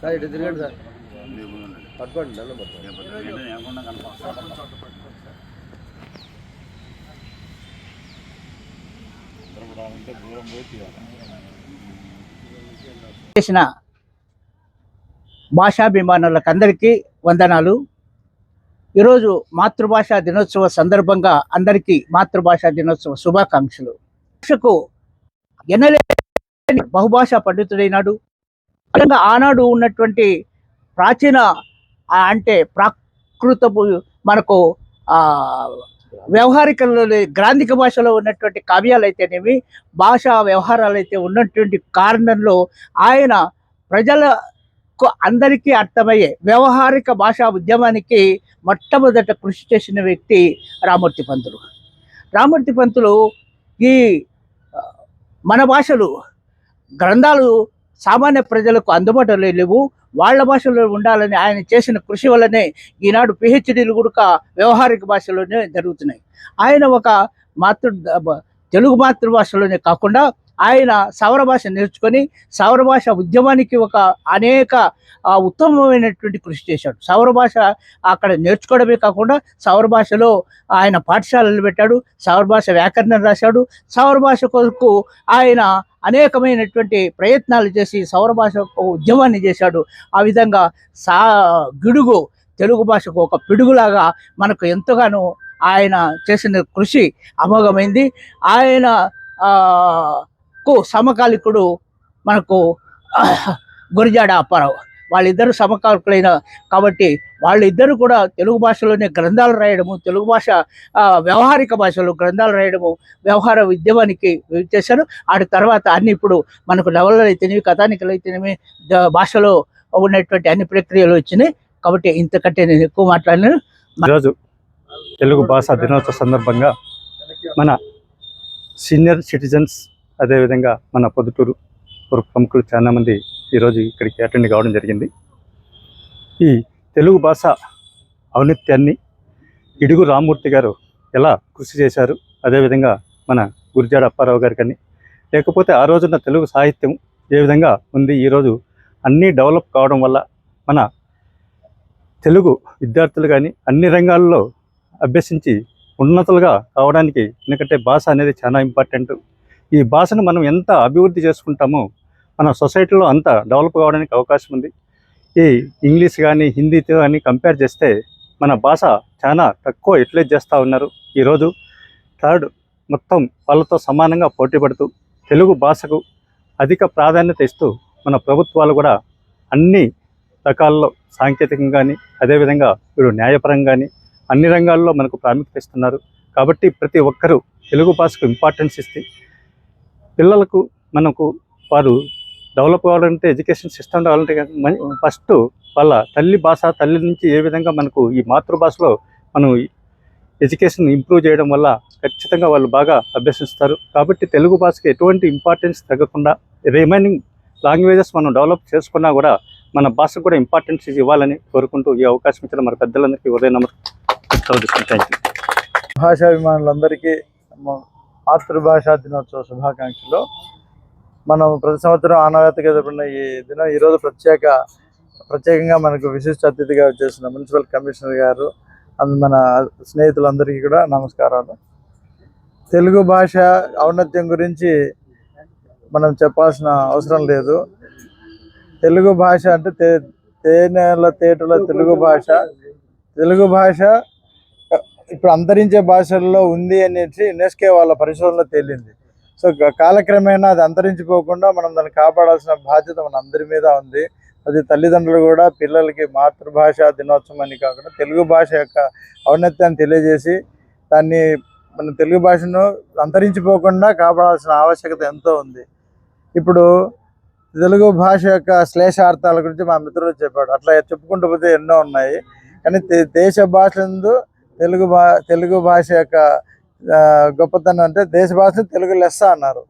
Sir ఇటు తిరగండి sir. పట్టుకోండి దండం పట్టుకోండి. చేసిన భాషాభిమానులకు అందరికీ వందనాలు. ఈరోజు మాతృభాషా దినోత్సవ సందర్భంగా అందరికీ మాతృభాషా దినోత్సవ శుభాకాంక్షలు. భాషకు ఎన్నలేని బహుభాషా పండితుడైనాడు అలాగే ఆనాడు ఉన్నటువంటి ప్రాచీన అంటే ప్రాకృతపు మనకు ఆ వ్యవహారికల్లో గ్రాంధిక భాషలో ఉన్నటువంటి కావ్యాలు అయితేనేమి భాషా వ్యవహారాలు అయితే ఉన్నటువంటి కారణంలో ఆయన ప్రజల అందరికీ అర్థమయ్యే వ్యవహారిక భాషా ఉద్యమానికి మొట్టమొదట కృషి చేసిన వ్యక్తి రామూర్తి పంతులు. రామూర్తి పంతులు ఈ మన భాషలు గ్రంథాలు సామాన్య ప్రజలకు అందుబాటులో లేవు. వాళ్ళ భాషలో ఉండాలని ఆయన చేసిన కృషి వల్లనే ఈనాడు పిహెచ్డీలు కూడా వ్యవహారిక భాషలోనే జరుగుతున్నాయి. ఆయన ఒక మాతృ తెలుగు మాతృభాషలోనే కాకుండా ఆయన సౌర భాష నేర్చుకొని సౌర భాష ఉద్యమానికి ఒక అనేక ఉత్తమమైనటువంటి కృషి చేశాడు. సౌర భాష అక్కడ నేర్చుకోవడమే కాకుండా సౌర భాషలో ఆయన పాఠశాలలు పెట్టాడు సౌర భాష వ్యాకరణం రాశాడు సౌర భాష కొరకు ఆయన అనేకమైనటువంటి ప్రయత్నాలు చేసి సౌర భాష ఉద్యమాన్ని చేశాడు. ఆ విధంగా సా గిడుగు తెలుగు భాషకు ఒక పిడుగులాగా మనకు ఎంతగానో ఆయన చేసిన కృషి అమోఘమైంది. ఆయన కు సమకాలికుడు మనకు గురిజాడ అప్పారావు. వాళ్ళిద్దరు సమకాలికులైన కాబట్టి వాళ్ళిద్దరు కూడా తెలుగు భాషలోనే గ్రంథాలు రాయడము తెలుగు భాష వ్యవహారిక భాషలో గ్రంథాలు రాయడము వ్యవహార ఉద్యమానికి చేశారు. ఆడి తర్వాత అన్ని ఇప్పుడు మనకు నవలలు అయితేనేవి కథానికలు అయితేనేవి భాషలో ఉన్నటువంటి అన్ని ప్రక్రియలు వచ్చినాయి. కాబట్టి ఇంతకంటే నేను ఎక్కువ మాట్లాడినాను ఈరోజు తెలుగు భాషా దినోత్సవ సందర్భంగా మన సీనియర్ సిటిజన్స్ అదేవిధంగా మన పొద్దుటూరు పూర్వ ప్రముఖులు చాలామంది ఈరోజు ఇక్కడికి అటెండ్ కావడం జరిగింది. ఈ తెలుగు భాష ఔన్నత్యాన్ని ఇడుగు రామ్మూర్తి గారు ఎలా కృషి చేశారు అదేవిధంగా మన గురిజాడ అప్పారావు గారు కానీ లేకపోతే ఆ రోజున తెలుగు సాహిత్యం ఏ విధంగా ఉంది ఈరోజు అన్నీ డెవలప్ కావడం వల్ల మన తెలుగు విద్యార్థులు కానీ అన్ని రంగాల్లో అభ్యసించి ఉన్నతులుగా కావడానికి ఎందుకంటే భాష అనేది చాలా ఇంపార్టెంట్. ఈ భాషను మనం ఎంత అభివృద్ధి చేసుకుంటామో మన సొసైటీలో అంత డెవలప్ కావడానికి అవకాశం ఉంది. ఈ ఇంగ్లీష్ కానీ హిందీతో కానీ కంపేర్ చేస్తే మన భాష చాలా తక్కువ యూటిలైజ్ చేస్తూ ఉన్నారు. ఈరోజు థర్డ్ మొత్తం వాళ్ళతో సమానంగా పోటీ పడుతూ తెలుగు భాషకు అధిక ప్రాధాన్యత ఇస్తూ మన ప్రభుత్వాలు కూడా అన్ని రకాల్లో సాంకేతికంగా కానీ అదేవిధంగా వీడు న్యాయపరంగా కానీ అన్ని రంగాల్లో మనకు ప్రాముఖ్యత ఇస్తున్నారు. కాబట్టి ప్రతి ఒక్కరూ తెలుగు భాషకు ఇంపార్టెన్స్ ఇస్తే పిల్లలకు మనకు వారు డెవలప్ కావాలంటే ఎడ్యుకేషన్ సిస్టమ్ రావాలంటే ఫస్ట్ వాళ్ళ తల్లి భాష తల్లి నుంచి ఏ విధంగా మనకు ఈ మాతృభాషలో మనం ఎడ్యుకేషన్ ఇంప్రూవ్ చేయడం వల్ల ఖచ్చితంగా వాళ్ళు బాగా అభ్యసిస్తారు. కాబట్టి తెలుగు భాషకి ఎటువంటి ఇంపార్టెన్స్ తగ్గకుండా రిమైనింగ్ లాంగ్వేజెస్ మనం డెవలప్ చేసుకున్నా కూడా మన భాషకు కూడా ఇంపార్టెన్స్ ఇవ్వాలని కోరుకుంటూ ఈ అవకాశం ఇచ్చిన మన పెద్దలందరికీ ఉదయం నమస్కారం థ్యాంక్ యూ భాషాభిమానులందరికీ మాతృభాషా దినోత్సవ శుభాకాంక్షలు. మనం ప్రతి సంవత్సరం ఆనవాయితీగా జరుపుకున్న ఈ దినం ఈరోజు ప్రత్యేక ప్రత్యేకంగా మనకు విశిష్ట అతిథిగా వచ్చేసిన మున్సిపల్ కమిషనర్ గారు అండ్ మన స్నేహితులందరికీ కూడా నమస్కారాలు. తెలుగు భాష ఔన్నత్యం గురించి మనం చెప్పాల్సిన అవసరం లేదు. తెలుగు భాష అంటే తే తేనెల తేటల తెలుగు భాష. తెలుగు భాష ఇప్పుడు అంతరించే భాషల్లో ఉంది అనేసి యునెస్కే వాళ్ళ పరిశోధనలో తేలింది. సో కాలక్రమేణా అది అంతరించిపోకుండా మనం దాన్ని కాపాడాల్సిన బాధ్యత మన అందరి మీద ఉంది. అది తల్లిదండ్రులు కూడా పిల్లలకి మాతృభాష దినోత్సవం అని కాకుండా తెలుగు భాష యొక్క ఔన్నత్యాన్ని తెలియజేసి దాన్ని మన తెలుగు భాషను అంతరించిపోకుండా కాపాడాల్సిన ఆవశ్యకత ఎంతో ఉంది. ఇప్పుడు తెలుగు భాష యొక్క శ్లేషార్థాల గురించి మా మిత్రులు చెప్పాడు. అట్లా చెప్పుకుంటూ పోతే ఎన్నో ఉన్నాయి. కానీ దేశ భాషలందు తెలుగు భా తెలుగు భాష యొక్క గొప్పతనం అంటే దేశ భాష తెలుగు లెస్స అన్నారు.